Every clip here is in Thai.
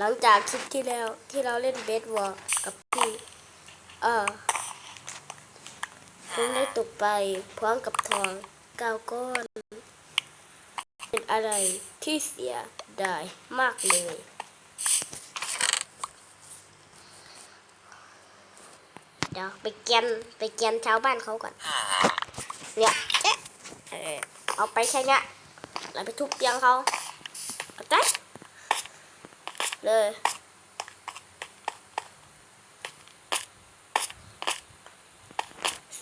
หลังจากคลิปที่แล้วที่เราเล่นเบสวอลกับพี่เออผมได้ตกไปพร้อมกับทองเก้าก้อน เป็นอะไรที่เสียดายมากเลย เดี๋ยวไปเกียนไปเกียนชาวบ้านเขาก่อน เนี่ย เอ๊ะเอเอาไปแค่เนี้ยแล้วไปทุบเตียงเขา เลย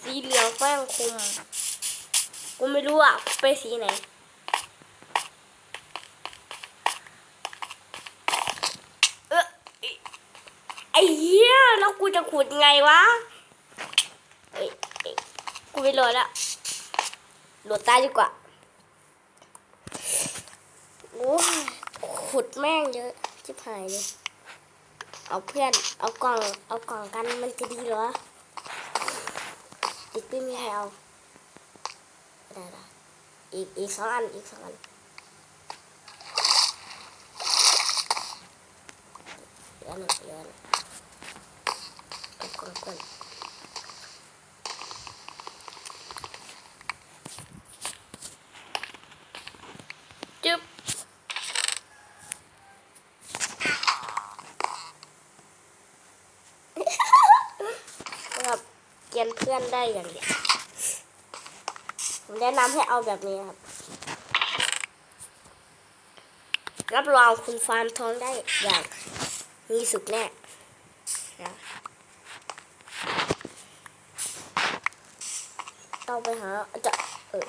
สีเหลืองแป้งคุม กูไม่รู้อะ ไปสีไหน เออไอ้เหี้ย แล้วกูจะขุดไงวะเอ้ยกูไม่รอแล้วโหลดใต้ดีกว่า โอ้ขุดแม่งเยอะ ชิบหายเลย เอาเพื่อน เอากล่อง เอากล่องกันมันจะดีเหรออีกไม่มีใครเอาได้ได้อีกอีกสองอัน อีกสองอันเหลือหนึ่งเหลือหนึ่งเอากล่องก่อน ครับเกียนเพื่อนได้อย่างเดียวผมแนะนำให้เอาแบบนี้ครับ รับรองคุณฟาร์มทองได้อย่างมีสุขแน่นะต้องไปหาจะเออ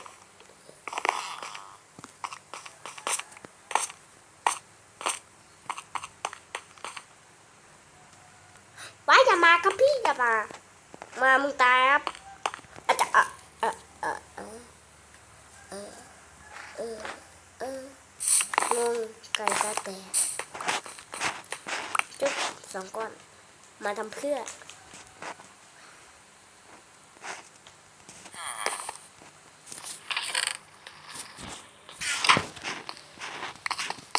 ไว้อย่ามาครับพี่อย่า มา มามึงตายครับอาจจะเออเออเออเออเออเออเอองงไก่ตาแตกจุ๊บสองก้อน มาทำเพื่อ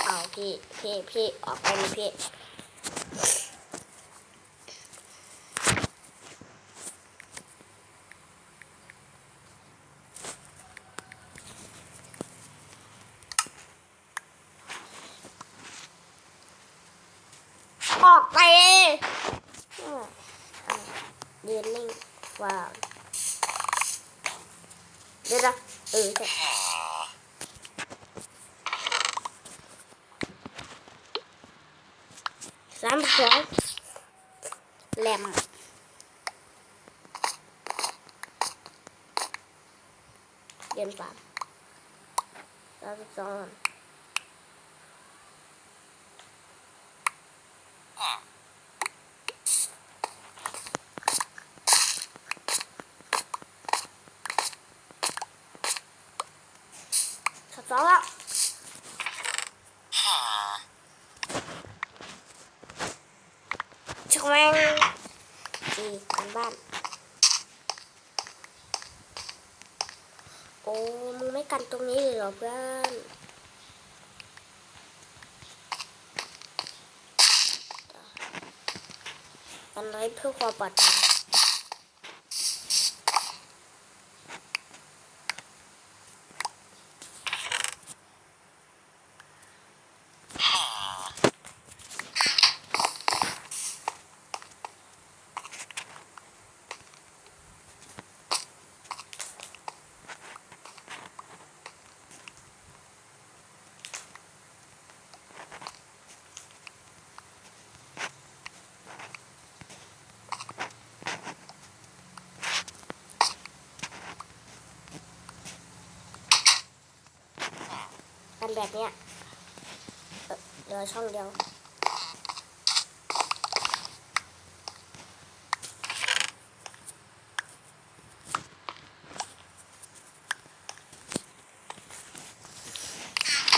เอาพี่พี่พี่ออกไปเลยพี่ ออกไป เดินนิ่งว้าวเดี๋ยวนะเออใช่สามสองแหลมเดือนสามสามสอง แล้วชักแมงอีกันบ้าน โอ้มึงไม่กันตรงนี้เลยเหรอเพื่อนกันไว้เพื่อความปลอดภัย กันแบบเนี้ยเดี๋ยวช่องเดียว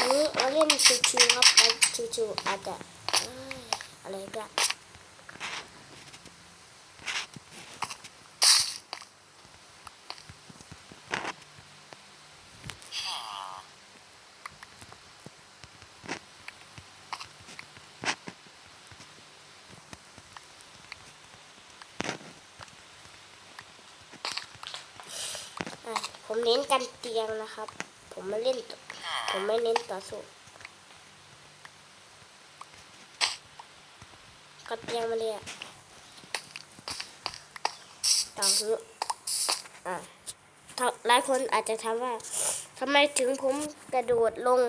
นี้เราเล่นชิวๆครับไปชิวๆอาจจะอะไรก็น ผมเน้นกันเตียงนะครับ ผมไม่เล่นตผมไม่เน้นต่อสู้กันเตียงมาเลยอะต่อสู้อะหลายคนอาจจะถามว่าทำไมถึงผมกระโดดลง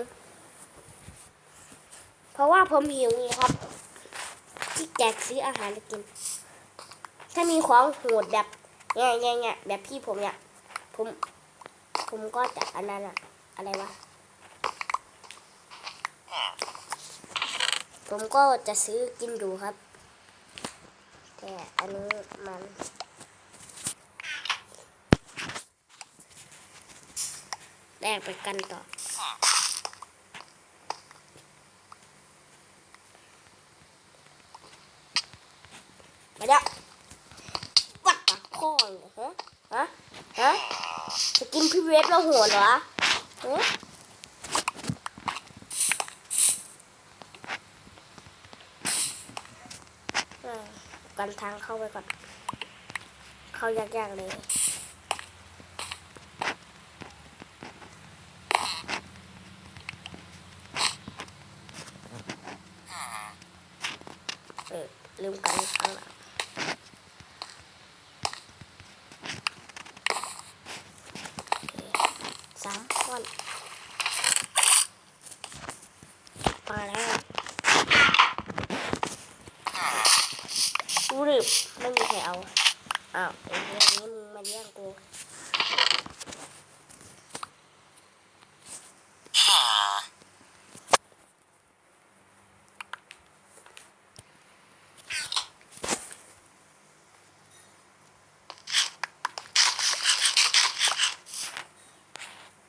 เพราะว่าผมหิวไงครับ ที่แจกซื้ออาหารกิน ถ้ามีของโหดแบบเงี้ยเงี้ยแบบพี่ผมเนี่ยผม ผมก็จะอันนั้นอะอะไรวะ ผมก็จะซื้อกินอยู่ครับ แต่อันนี้มันแลกไปกันต่อมาแล้ววัดปากข้อเลยฮะฮะฮะ จะกินพี่เวฟแล้วหัวเหรอฮะเออกันทางเข้าไปก่อน เข้ายากๆเลย เออลืมกันข้างหลังสามคนมาแล้วรู บไม่มีใครเอาอ้าวไอ้เรื่องนี้มึงมาเลี้ยงกู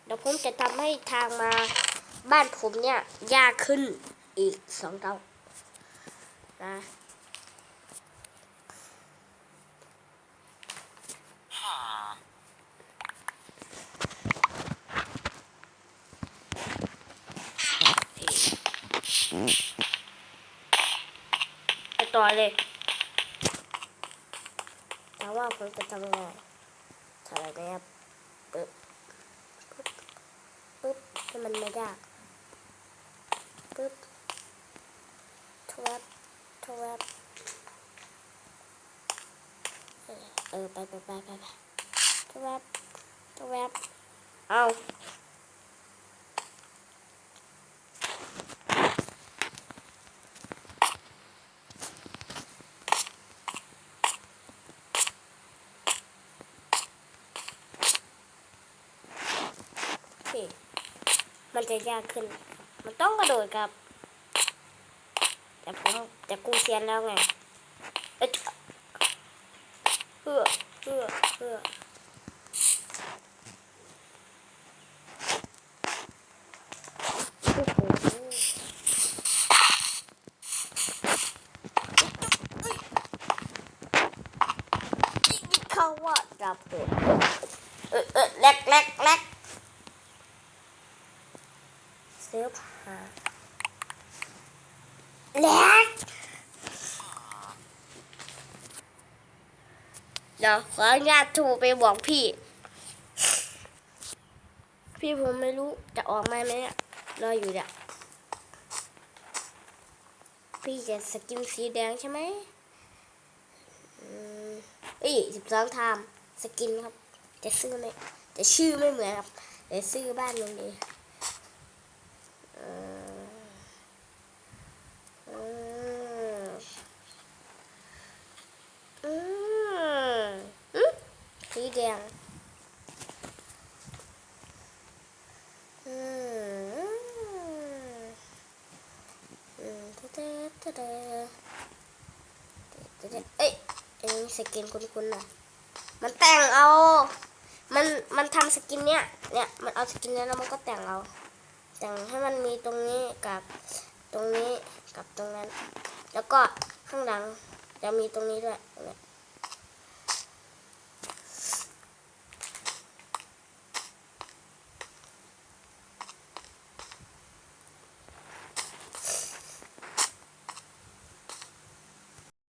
เดี๋ยวผมจะทำให้ทางมาบ้านผมเนี่ย ยากขึ้นอีกสองเท่านะ ไปต่อเลย แต่ว่าผมจะทำยังไงทำอะไรนะครับปึ๊บปึ๊บปึ๊บให้มันไม่ยากปึ๊บทวับทวับเออเออไปไปไปไปไปทวับทวับเอา สิ มันจะยากขึ้น มันต้องกระโดดครับ แต่ผมแต่กูเซียนแล้วไง เออเออเออโอ้โหเขาว่าจะปวดเออเออแลกแลกแลกเสื้อผ้าแลก เดี๋ยวขออนุญาตโทรไปบอกพี่ พี่ผมไม่รู้จะออกมาไหมเนี่ยรออยู่เนี่ยพี่จะสกินสีแดงใช่ไหมอืมอ้ยสิบสองไทม์สกินครับ จะซื้อไหมจะชื่อไม่เหมือนครับแต่ซื้อบ้านมันดีเออมอืมอืม สีแดงอืมอืมเตะตะเตะตะเตะเอ้ยอันนี้สกินคุ้นๆนะมันแต่งเอา มันมันทำสกินเนี้ยเนี่ยมันเอาสกินเนี้ยแล้วมันก็แต่งเอา แต่งให้มันมีตรงนี้กับตรงนี้กับตรงนั้น แล้วก็ข้างหลังจะมีตรงนี้ด้วยตรงเนี้ย